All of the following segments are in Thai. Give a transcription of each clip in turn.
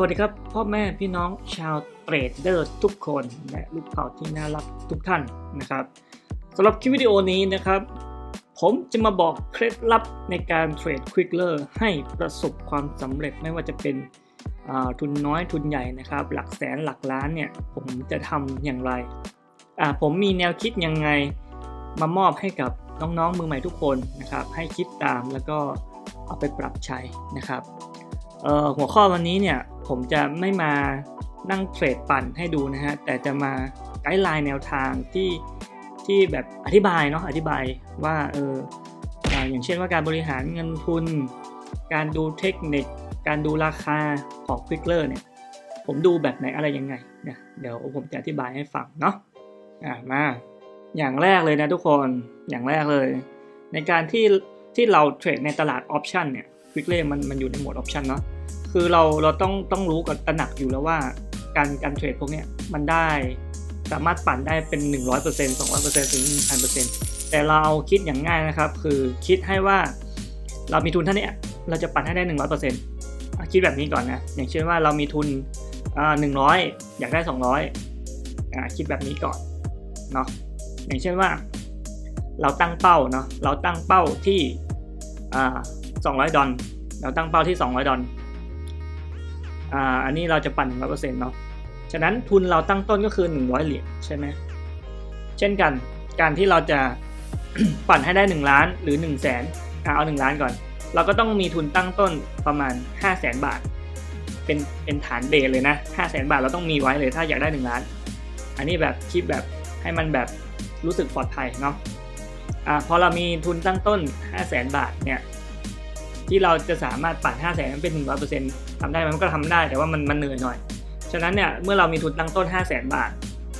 วัสดีครับ พ่อแม่พี่น้องชาวเทรดเดอร์ทุกคนและลูกเผ่าที่น่ารักทุกท่านนะครับสำหรับคลิปวิดีโอนี้นะครับ ผมจะมาบอกเคล็ดลับในการเทรดควิกเลอร์ให้ประสบความสำเร็จไม่ว่าจะเป็นอ่าทุนน้อยทุนใหญ่นะครับ หลักแสนหลักล้านเนี่ย ผมจะทำอย่างไรอ่าผมมีแนวคิดยังไงมามอบให้กับน้องๆมือใหม่ทุกคนนะครับ ให้คิดตามแล้วก็เอาไปปรับใช้นะครับเอ่อหัวข้อวันนี้เนี่ย ผมจะไม่มานั่งเทรดปั่นให้ดูนะฮะ แต่จะมาไกด์ไลน์แนวทางที่ที่แบบอธิบายเนาะอธิบายว่าเอออย่างเช่นว่าการบริหารเงินทุน การดูเทคนิค การดูราคาของ q u i c k l e r เนี่ย ผมดูแบบไหนอะไรยังไงเนี่ยเดี๋ยวผมจะอธิบายให้ฟังเนาะอ่ามาอย่างแรกเลยนะทุกคนอย่างแรกเลย ในการที่ที่เราเทรดในตลาดออปชันเนี่ยควิกเล่มันมันอยู่ในโหมดออปชันเนาะ คือเราเราต้องต้องรู้กับตระหนักอยู่แล้วว่า การการเทรดพวกเนี้ยมันได้สามารถปั่นได้เป็น 100% 200%ถึง1,000%แต่เราคิดอย่างง่ายนะครับ คือคิดให้ว่าเรามีทุนเท่านี้เราจะปั่นให้ได้ 100%อะคิดแบบนี้ก่อนนะ อย่างเช่นว่าเรามีทุนอ่า100อยากได้ 200อ่าคิดแบบนี้ก่อนเนาะอย่างเช่นว่า เราตั้งเป้าเนาะเราตั้งเป้าที่อ่า200 ดอลเราตั้งเป้าที่ 200 ดอล อ่าอันนี้เราจะปั่น100%เปอร์เซ็นต์เนาะฉะนั้นทุนเราตั้งต้นก็คือ100เหรียญใช่ไหมเช่นกันการที่เราจะปั่นให้ได้1ล้านหรือ1 0 0 0 0แสนเอา1ล้านก่อน เราก็ต้องมีทุนตั้งต้นประมาณ5 0 0แสนบาท เป็นเป็นฐานเบสเลยนะ5 0 0แสนบาทเราต้องมีไว้เลยถ้าอยากได้1ล้าน อันนี้แบบคิดแบบให้มันแบบรู้สึกปลอดภัยเนาะอ่าพอเรามีทุนตั้งต้น 5 0 0แสนบาทเนี่ยที่เราจะสามารถปั่น 5 0 0แสนเป็น 100% ทำได้มันก็ทำได้แต่ว่ามันมันเหนื่อยหน่อย ฉะนั้นเนี่ยเมื่อเรามีทุนตั้งต้น 5 0 0แสนบาท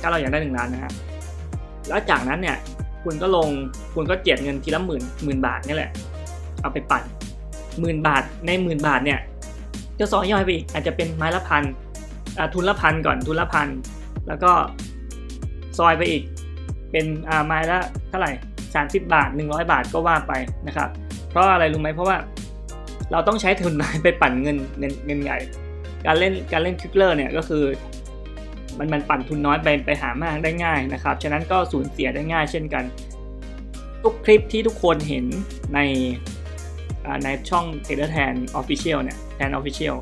ถ้าเราอยากได้1ล้านนะฮะแล้วจากนั้นเนี่ยคุณก็ลงคุณก็เจียดเงินทีละหมื่นหมื่นบาทนี่แหละ เอาไปปั่นหมื่นบาทในหมื่นบาทเนี่ยจะซอยย่อยไปอีกอาจจะเป็นไม้ละพันทุนละพันก่อนทุนละพันแล้วก็ซอยไปอีก เป็นอ่าไม้ละเท่าไหร่30 บาท 100 บาทก็ว่าไปนะครับ เพราะอะไรรู้ไหมเพราะว่า เราต้องใช้ทุนน้อยไปปั่นเงินเงินเงินใหญ่ การเล่นการเล่นควิกเลอร์เนี่ยก็คือมันมันปั่นทุนน้อยไปไปหามากได้ง่ายนะครับ ฉะนั้นก็สูญเสียได้ง่ายเช่นกัน ทุกคลิปที่ทุกคนเห็นในในช่องเทเลแทนออฟฟิเชียลเนี่ยแทนออฟฟิเชียล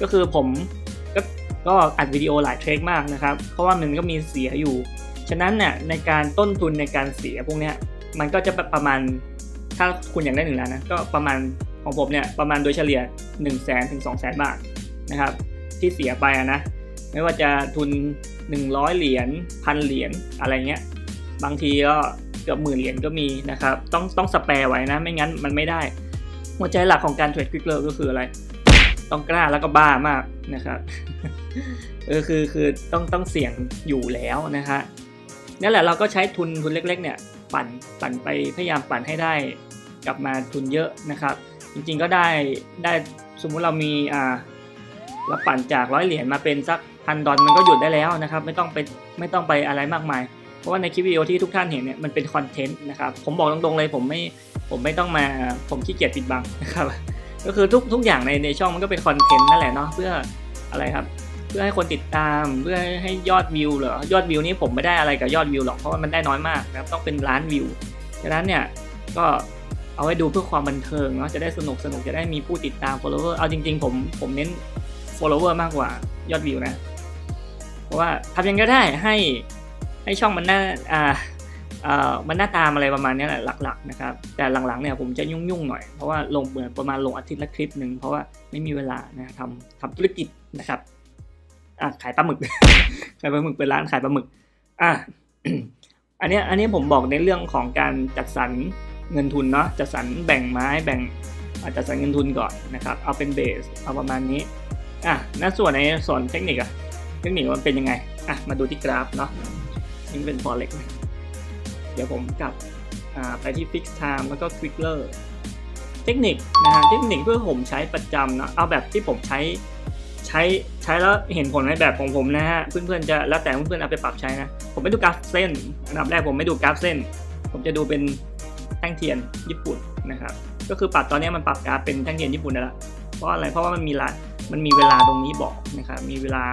ก็คือผมก็ก็อัดวิดีโอหลายเทรคมากนะครับ เพราะว่ามันก็มีเสียอยู่ ฉะนั้นเนี่ยในการต้นทุนในการเสียพวกเนี้ยมันก็จะประมาณถ้าคุณอยากได้หนึ่งล้านนะก็ประมาณ ของผมเนี่ยประมาณโดยเฉลี่ย1นึ่งแสนถึงสองแสนบาทนะครับที่เสียไปะนะ ไม่ว่าจะทุน 100 เหรียญพันเหรียญอะไรเงี้ยบางทีก็เกือบหมื่นเหรียญก็มีนะครับ ต้องต้องสแปรไว้นะ ไม่งั้นมันไม่ได้ หัวใจหลักของการเทรดควิกเลอร์ก็คืออะไร ต้องกล้าแล้วก็บ้ามากนะครับเออคือคือต้องต้องเสี่ยงอยู่แล้วนะฮะนั่นแหละเราก็ใช้ทุนทุนเล็ก ๆ เนี่ย ปั่นปั่นไปพยายามปั่นให้ได้ กลับมาทุนเยอะนะครับ จริงๆก็ได้ได้สมมุติเรามีอ่าเราปั่นจากร้อยเหรียญมาเป็นสักพันดอลมันก็หยุดได้แล้วนะครับ ไม่ต้องไปไม่ต้องไปอะไรมากมาย เพราะว่าในคลิปวิดีโอที่ทุกท่านเห็นเนี่ยมันเป็นคอนเทนต์นะครับผมบอกตรงๆเลยผมไม่ผมไม่ต้องมาผมขี้เกียจปิดบังนะครับก็คือทุกทุกอย่างในในช่องมันก็เป็นคอนเทนต์นั่นแหละเนาะเพื่ออะไรครับ เพื่อให้คนติดตามเพื่อให้ยอดวิวเหรอยอดวิวนี้ผมไม่ได้อะไรกับยอดวิวหรอกเพราะว่ามันได้น้อยมากนะครับต้องเป็นล้านวิวฉะนั้นเนี่ยก็ เอาไว้ดูเพื่อความบันเทิงเนาะจะได้สนุกสนุกจะได้มีผู้ติดตาม follower เอาจริง ๆ ผมผมเน้น follower มากกว่ายอดวิวนะ เพราะว่าทำยังไงก็ได้ให้ให้ช่องมันหน้าอ่าอ่ามันหน้าตามอะไรประมาณนี้แหละหลักๆนะครับ แต่หลังๆเนี่ยผมจะยุ่งๆหน่อย เพราะว่าลงเหมือนประมาณลงอาทิตย์ละคลิปหนึ่งเพราะว่าไม่มีเวลานะทำทำธุรกิจนะครับอะขายปลาหมึก ขายปลาหมึกเป็นร้านขายปลาหมึกอะอันนี้อันนี้ผมบอกในเรื่องของการจัดสรร เงินทุนเนาะจัดสรรแบ่งไม้แบ่งอะจัดสรรเงินทุนก่อนนะครับ เอาเป็นเบสเอาประมาณนี้อะในส่วนในส่วนเทคนิคอะเทคนิคมันเป็นยังไงอะมาดูที่กราฟเนาะนี่เป็น forex นะเดี๋ยวผมกลับไปที่ fix time แล้วก็ quickler เทคนิคนะฮะเทคนิคเพื่อผมใช้ประจำเนาะเอาแบบที่ผมใช้ใช้ใช้แล้วเห็นผลในแบบของผมนะฮะเพื่อนๆจะแล้วแต่เพื่อนๆเอาไปปรับใช้นะ ผมไม่ดูกราฟเส้นอันดับแรกผมไม่ดูกราฟเส้น ผมจะดูเป็น แท่งเทียนญี่ปุ่นนะครับ ก็คือปรับตอนนี้มันปรับกราฟเป็นแท่งเทียนญี่ปุ่นแล้ว เพราะอะไร เพราะว่ามันมีลามันมีเวลาตรงนี้บอกนะครับ มีเวลา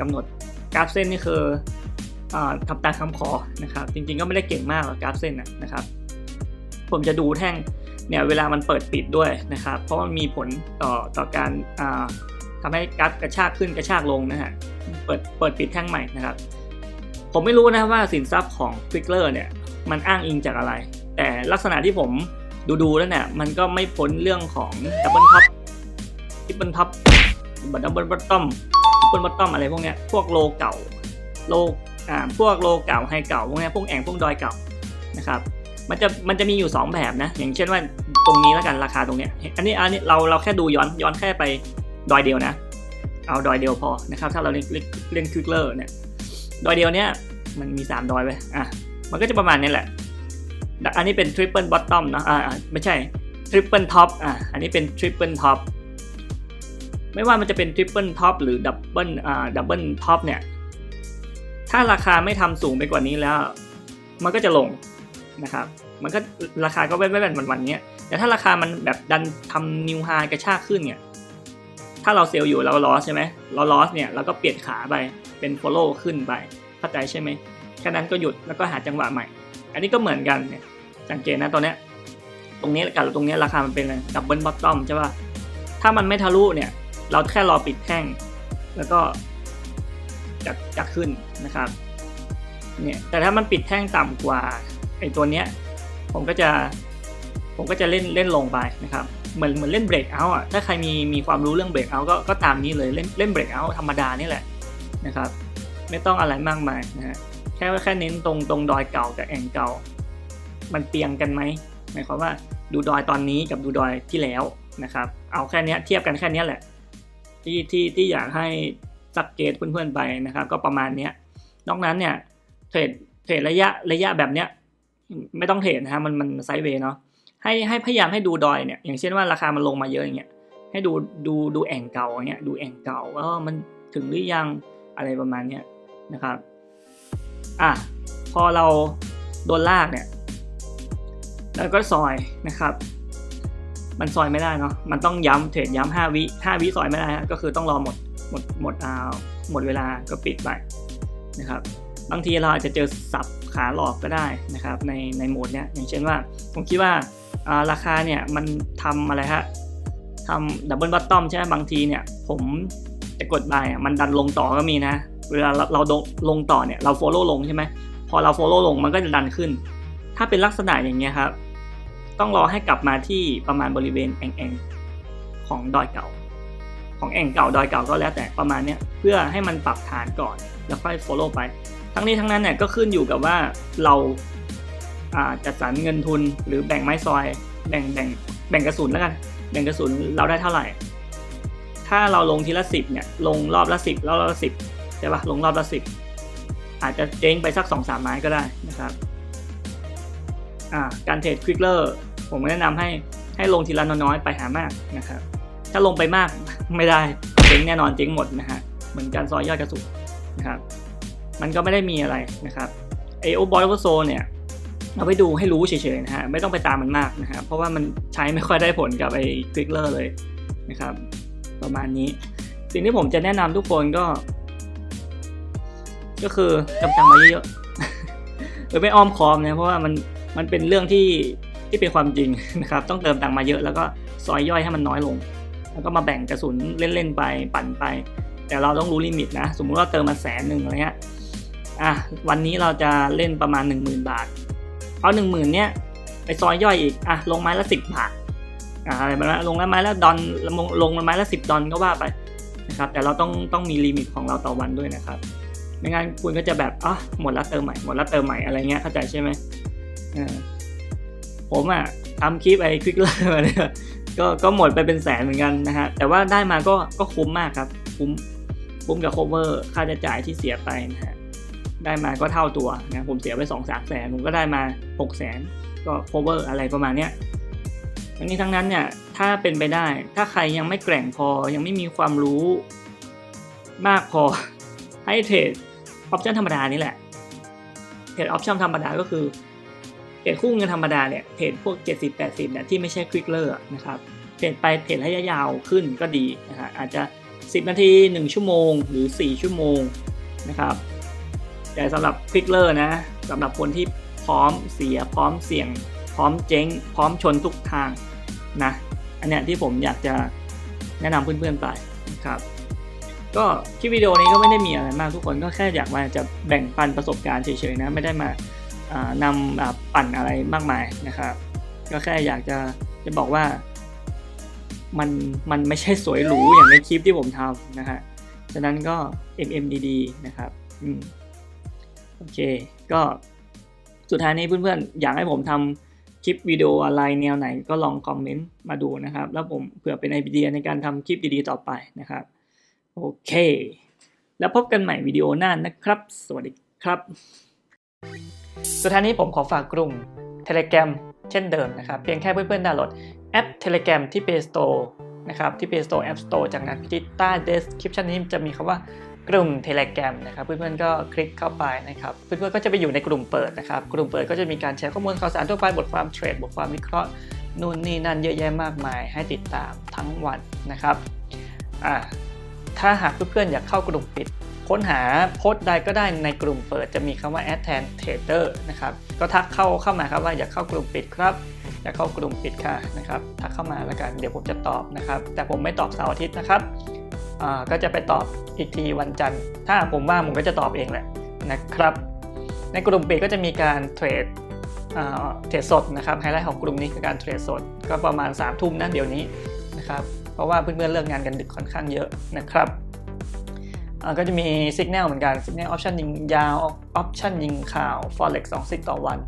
กำหนดกราฟเส้นนี่คืออาทำตามคำขอนะครับ จริงๆก็ไม่ได้เก่งมากหรอกกราฟเส้นนะครับ ผมจะดูแท่งเนี่ยเวลามันเปิดปิดด้วยนะครับ เพราะมันมีผลต่อต่อการอ่าทำให้กราฟกระชากขึ้นกระชากลงนะฮะ เปิดเปิดปิดแท่งใหม่นะครับ ผมไม่รู้นะว่าสินทรัพย์ของ q u i c k l e r เนี่ยมันอ้างอิงจากอะไร แต่ลักษณะที่ผมดูดูๆแล้วเนี่ยมันก็ไม่พ้นเรื่องของดับเบิลท็อปทิปเปิลท็อปดับเบิลบัตตอมทิปเปิลบัตตอมอะไรพวกเนี้ยพวกโลเก่าโลอ่าพวกโลเก่าไฮเก่าพวกเนี้ยพวกแองพวกดอยเก่านะครับมันจะมันจะมีอยู่ 2 แบบนะ อย่างเช่นว่าตรงนี้แล้วกันราคาตรงเนี้ยอันนี้อันนี้เราเราแค่ดูย้อนย้อนแค่ไปดอยเดียวนะ เอาดอยเดียวพอนะครับถ้าเราเล่นเล่นเล่นควิกเลอร์เนี่ยดอยเดียวเนี่ยมันมี 3 ดอยไปอะมันก็จะประมาณนี้แหละ อันนี้เป็นทริปเปิลบอททอมนะอ่าไม่ใช่ทริปเปิลท็อปอะอันนี้เป็นทริปเปิลท็อปไม่ว่ามันจะเป็นทริปเปิลท็อปหรือดับเบิลอ่าดับเบิลท็อปเนี่ย ถ้าราคาไม่ทำสูงไปกว่านี้แล้ว มันก็จะลงนะครับ มันก็ราคาก็ไม่ไม่เป็นวันๆเนี้ยแต่ถ้าราคามันแบบดันทำนิวไฮกระชากขึ้นเนี่ย ถ้าเราเซลล์อยู่เราลอสใช่ไหมเราลอสเนี่ยเราก็เปลี่ยนขาไปเป็น follow ขึ้นไปเข้าใจใช่ไหมแค่นั้นก็หยุดแล้วก็หาจังหวะใหม่ อันนี้ก็เหมือนกันเนี่ย สังเกตนะตอนเนี้ยตรงนี้กับตรงนี้ราคามันเป็นอะไรดับเบิลบอททอมใช่ป่ะถ้ามันไม่ทะลุเนี่ย เราแค่รอปิดแท่ง แล้วก็จะจะขึ้นนะครับเนี่ยแต่ถ้ามันปิดแท่งต่ำกว่าไอตัวเนี้ยผมก็จะผมก็จะเล่นเล่นลงไปนะครับเหมือนเหมือนเล่นเบรกเอาอะถ้าใครมีมีความรู้เรื่องเบรกเอาก็ก็ตามนี้เลยเล่นเล่นเบรกเอาธรรมดานี่แหละนะครับ ไม่ต้องอะไรมากมายนะฮะแค่แค่เน้นตรงตรงดอยเก่ากับแองเก่า มันเปียงกันไหมหมายความว่าดูดอยตอนนี้กับดูดอยที่แล้วนะครับ เอาแค่นี้เทียบกันแค่นี้แหละ ที่ที่ที่อยากให้สักเกตเพื่อนๆไปนะครับ ก็ประมาณนี้นอกนั้นเนี่ยเทรดเทรดระยะระยะแบบเนี้ยไม่ต้องเทรดนะฮะมันมันไซด์เวย์เนาะให้ให้พยายามให้ดูดอยเนี่ยอย่างเช่นว่าราคามันลงมาเยอะอย่างเงี้ยให้ดูดูดูแอ่งเก่าอย่างเงี้ยดูแอ่งเก่าว่ามันถึงหรือยังอะไรประมาณเนี้ยนะครับอะพอเราโดนลากเนี่ย แล้วก็ซอยนะครับ มันซอยไม่ได้เนาะมันต้องย้ำเทรดย้ำห้าวิห้าวิซอยไม่ได้ฮะก็คือต้องรอหมดหมดหมดอ่าหมดเวลาก็ปิดไปนะครับบางทีเราอาจจะเจอสับขาหลอกก็ได้นะครับในในโหมดเนี้ยอย่างเช่นว่า ผมคิดว่าาราคาเนี่ยมันทำอะไรฮะทำดับเบิลบัตตอมใช่ไหมบางทีเนี่ยผมจะกดบายมันดันลงต่อก็มีนะ เวลาเราลงต่อเนี่ยเราโฟล์ลงใช่ไหมพอเราโฟล์ลงมันก็จะดันขึ้น ถ้าเป็นลักษณะอย่างเงี้ยครับ ต้องรอให้กลับมาที่ประมาณบริเวณแองแองของดอยเก่า ของแองเก่าดอยเก่าก็แล้วแต่ประมาณเนี้ยเพื่อให้มันปรับฐานก่อนแล้วค่อย follow ไป ทั้งนี้ทั้งนั้นเนี่ยก็ขึ้นอยู่กับว่าเราจัดสรรเงินทุนหรือแบ่งไม้ซอย แบ่งแบ่งแบ่งกระสุนแล้วกันแบ่งกระสุนเราได้เท่าไหร่ ถ้าเราลงทีละสิบเนี่ยลงรอบละสิบรอบละสิบใช่ปะลงรอบละสิบอาจจะเจ๊งไปสักสองสามไม้ก็ได้นะครับ การเทรดควิกเลอร์ผมแนะนำให้ให้ลงทีละน้อยๆ ไปหามากนะครับ ถ้าลงไปมากไม่ได้เจ๊งแน่นอนเจ๊งหมดนะฮะเหมือนการซอยยอดกระสุนนะครับ มันก็ไม่ได้มีอะไรนะครับไอโอบอยโอโซเนี่ยเอาไปดูให้รู้เฉยๆนะฮะไม่ต้องไปตามมันมากนะครับเพราะว่ามันใช้ไม่ค่อยได้ผลกับไอ้คลิกเลอร์เลยนะครับ ประมาณนี้ สิ่งที่ผมจะแนะนำทุกคนก็ ก็คือกำตังมาเยอะๆหรือไม่อ้อมคอมนะเพราะว่ามัน มันเป็นเรื่องที่ที่เป็นความจริงนะครับ ต้องเติมตังมาเยอะแล้วก็ซอยย่อยให้มันน้อยลง แล้วก็มาแบ่งกระสุนเล่นๆไปปั่นไป แต่เราต้องรู้ลิมิตนะ สมมุติว่าเติมมาแสนหนึ่งอะไรเงี้ยอะวันนี้เราจะเล่นประมาณ 1 0,000 บาท เอา 1 0,000เนี้ยไปซอยย่อยอีกอะลงไม้ละ 10 บาทอะอะไรประมาณลงไม้ละดอนลงลงไม้ละ 10 ดอนก็ว่าไปนะครับแต่เราต้องต้องมีลิมิตของเราต่อวันด้วยนะครับไม่งั้นคุณก็จะแบบอะหมดแล้วเติมใหม่หมดแล้วเติมใหม่อะไรเงี้ยเข้าใจใช่ไหม ผมอะทำคลิปไอ้ควิกเลอร์มาเนี่ยก็ก็หมดไปเป็นแสนเหมือนกันนะฮะ แต่ว่าได้มาก็ก็คุ้มมากครับ คุ้มคุ้มกับ cover ค่าใช้จ่ายที่เสียไปนะฮะ ได้มาก็เท่าตัวนะผมเสียไป2 3แสนผมก็ได้มา6แสนก็ cover อะไรประมาณเนี้ยทั้งนี้ทั้งนั้นเนี่ยถ้าเป็นไปได้ ถ้าใครยังไม่แกร่งพอยังไม่มีความรู้มากพอให้เทรดออปชั่นธรรมดานี่แหละเทรดออปชั่นธรรมดาก็คือ ทรดคู่เงินธรรมดาเนี่ยเทรดพวก 70-80เนี่ยที่ไม่ใช่ควิกเลอร์นะครับเทรดไปเทรดระยะยาวขึ้นก็ดีนะฮะอาจจะ 10 นาที 1 ชั่วโมง หรือ 4 ชั่วโมงนะครับแต่สำหรับคลิกเลอร์นะสำหรับคนที่พร้อมเสียพร้อมเสี่ยง พร้อมเจ๊ง พร้อมชนทุกทางนะอันเนี้ยที่ผมอยากจะแนะนำเพื่อนๆไปนะครับก็คลิปวิดีโอนี้ก็ไม่ได้มีอะไรมากทุกคนก็แค่อยากมาจะแบ่งปันประสบการณ์เฉยๆนะ ไม่ได้มา นำปั่นอะไรมากมายนะครับ ก็แค่อยากจะจะบอกว่ามันมันไม่ใช่สวยหรูอย่างในคลิปที่ผมทำนะฮะฉะนั้นก็ MMDD นะครับอืมโอเค ก็สุดท้ายนี้เพื่อนๆ อยากให้ผมทำคลิปวิดีโออะไรแนวไหนก็ลองคอมเมนต์มาดูนะครับ แล้วผมเผื่อเป็นไอเดียในการทำคลิปดีๆต่อไปนะครับ โอเค แล้วพบกันใหม่วิดีโอหน้านะครับ สวัสดีครับ สุดท้ายนี้ผมขอฝากกลุ่ม Telegram เช่นเดิมนะครับ เพียงแค่เพื่อนๆดาวน์โหลดแอป Telegram ที่ Play Store นะครับที่ Play Store App Store จากนั้นที่ใต้ description นี้จะมีคำว่ากลุ่ม Telegram นะครับเพื่อนๆก็คลิกเข้าไปนะครับเพื่อนๆก็จะไปอยู่ในกลุ่มเปิดนะครับกลุ่มเปิดก็จะมีการแชร์ข้อมูลข่าวสารทั่วไปบทความเทรดบทความวิเคราะห์นู่นนี่นั่นเยอะแยะมากมาย ให้ติดตามทั้งวันนะครับอ่าถ้าหากเพื่อนๆอยากเข้ากลุ่มปิด ค้นหาโพสต์ใดก็ได้ในกลุ่มเปิดจะมีคำว่า add t a n trader นะครับ ก็ทักเข้าเข้ามาครับว่าอยากเข้ากลุ่มปิดครับอยากเข้ากลุ่มปิดค่ะนะครับทักเข้ามาแล้วกันเดี๋ยวผมจะตอบนะครับ แต่ผมไม่ตอบเสาร์อาทิตย์นะครับก็จะไปตอบอีกทีวันจันทร์ ถ้าผมว่างผมก็จะตอบเองแหละนะครับ ในกลุ่มปิดก็จะมีการเทรดเทรดสดนะครับไฮไลท์ของกลุ่มนี้คือการเทรดสด ก็ประมาณ3ามทุ่มนะเดี๋ยวนี้นะครับเพราะว่าเพื่อนๆเลิกงานกันดึกค่อนข้างเยอะนะครับ ก็จะมีสัญญาณเหมือนกันสัญญาณออปชันยิงยาวออปชันยิงข่าว forex 2ซิกต่อวัน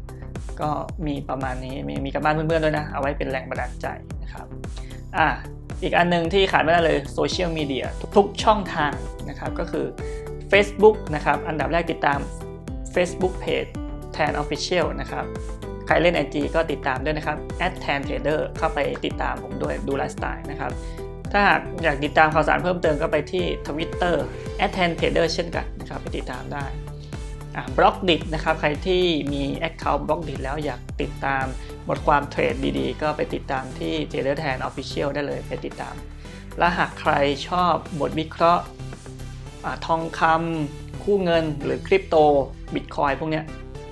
ก็มีประมาณนี้มีมีกับบ้านเพื่อนๆด้วยนะ เอาไว้เป็นแรงบันดาลใจนะครับอ่าอีกอันหนึงที่ขาดไม่ได้เลยโซเชียลมีเดียทุกช่องทางนะครับก็คือ Facebook นะครับอันดับแรกติดตาม Facebook Page แทน Official นะครับใครเล่น IG ก็ติดตามด้วยนะครับ t a n trader เข้าไปติดตามผมด้วยดูไลฟ์สไตล์นะครับ ถ้าหากอยากติดตามข่าวสารเพิ่มเติมก็ไปที่ Twitter t a n trader เช่นกันนะครับไปติดตามได้บล็อกดินะครับใครที่มี Account บล็อกดิแล้วอยากติดตามบทความเทรดดีๆ ก็ไปติดตามที่ Trader Tan Official ได้เลยไปติดตาม และหากใครชอบบทวิเคราะห์ทองคำคู่เงินหรือคริปโตบิตคอยพวกนี้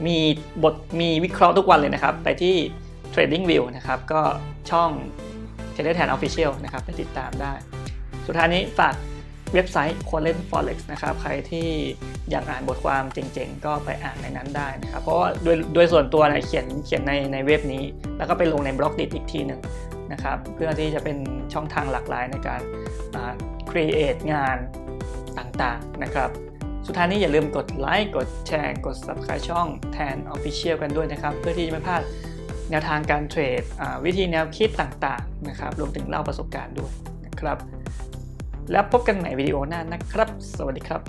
มีบทมีวิเคราะห์ทุกวันเลยนะครับ ไปที่ Trading View นะครับก็ช่อง Trader Tan Official นะครับไปติดตามได้ สุดท้ายนี้ฝากเว็บไซต์คนเล่น Forex นะครับ ใครที่อยากอ่านบทความเจ๋งๆ ก็ไปอ่านในนั้นได้นะครับ เพราะว่าโดยโดยส่วนตัวเนี่ยเขียนเขียนในในเว็บนี้ แล้วก็ไปลงในบล็อกดิอีกทีหนึ่งนะครับ เพื่อที่จะเป็นช่องทางหลากหลายในการอ่า create งานต่างๆนะครับ สุดท้ายนี้อย่าลืมกดไลค์กดแชร์ กด Subscribe ช่องแทน Official กันด้วยนะครับ เพื่อที่จะไม่พลาด แนวทางการเทรดวิธีแนวคิดต่างๆนะครับรวมถึงเล่าประสบการณ์ด้วยนะครับ แล้วพบกันใหม่วิดีโอหน้านะครับ สวัสดีครับ